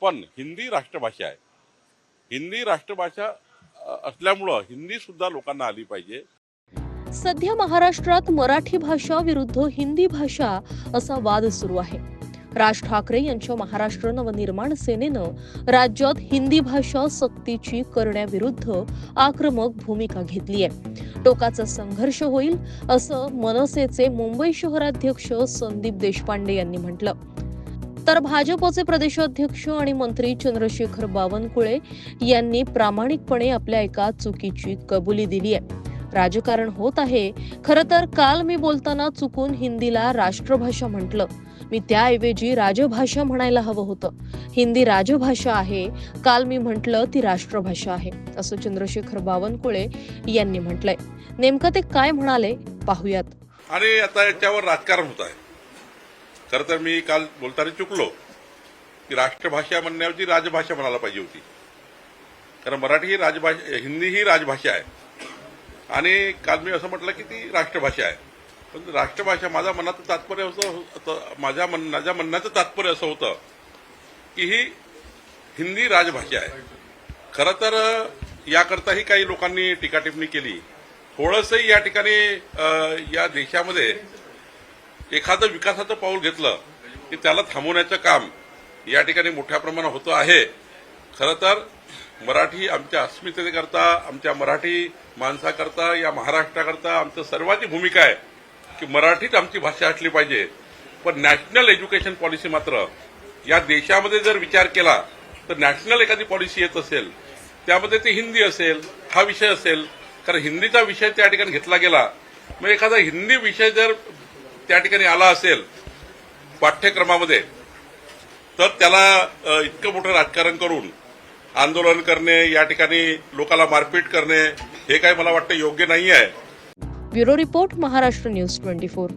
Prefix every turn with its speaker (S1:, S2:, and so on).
S1: पण हिंदी राष्ट्रभाषा आहे. हिंदी राष्ट्रभाषा असल्यामुळं हिंदी सुद्धा लोकांना आली पाहिजे.
S2: सध्या महाराष्ट्रात मराठी भाषा विरुद्ध हिंदी भाषा असा वाद सुरू आहे. राज ठाकरे यांच्या महाराष्ट्र नवनिर्माण सेनेनं राज्यात हिंदी भाषा सक्तीची करण्याविरुद्ध आक्रमक भूमिका घेतली आहे. टोकाचा संघर्ष होईल असं मनसेचे मुंबई शहराध्यक्ष संदीप देशपांडे यांनी म्हटलं. तर भाजपचे प्रदेशाध्यक्ष आणि मंत्री चंद्रशेखर बावनकुळे यांनी प्रामाणिकपणे आपल्या एका चुकीची कबुली दिली आहे. राजकारण होत आहे. खर तर काल मी बोलताना चुकून हिंदीला राष्ट्रभाषा म्हटलं. मी त्याऐवजी राजभाषा म्हणायला हवं होतं. हिंदी राजभाषा आहे. काल मी म्हटलं ती राष्ट्रभाषा आहे असं चंद्रशेखर बावनकुळे यांनी म्हटलंय. नेमकं ते काय म्हणाले? पाहूयात.
S1: आणि आता याच्यावर राजकारण होत आहे. खरं तर मी काल बोलताना चुकलो की राष्ट्रभाषा म्हणण्याऐवजी राजभाषा म्हणायला पाहिजे होती. कारण मराठी ही राजभाषा हिंदी ही राजभाषा आहे. आणि काल मी असं म्हटलं की ती राष्ट्रभाषा आहे. पण राष्ट्रभाषा माझ्या मनाचं तात्पर्य असं माझ्या मन माझ्या म्हणण्याचं तात्पर्य असं होतं की ही हिंदी राजभाषा आहे. खरं तर याकरताही काही लोकांनी टीकाटिपणी केली. थोडंसंही या ठिकाणी या देशामध्ये एखादं विकासाचं पाऊल घेतलं की त्याला थांबवण्याचं काम या ठिकाणी मोठ्या प्रमाणात होतं आहे. खरं तर मराठी आमच्या अस्मितेकरता आमच्या मराठी माणसाकरता या महाराष्ट्राकरता आमचं सर्वांची भूमिका आहे की मराठीच आमची भाषा असली पाहिजे. पण नॅशनल एज्युकेशन पॉलिसी मात्र या देशामध्ये जर विचार केला तर नॅशनल एखादी पॉलिसी येत असेल त्यामध्ये ते हिंदी असेल हा विषय असेल कारण हिंदीचा विषय त्या ठिकाणी घेतला गेला. मग एखादा हिंदी विषय जर त्या ठिकाणी आला असेल पाठ्यक्रमामध्ये तर त्याला इतकं मोठं राजकारण करून आंदोलन करणे या ठिकाणी लोकांना मारपीट करणे हे काही मला वाटतं योग्य नाही आहे
S2: bureau report Maharashtra news twenty four.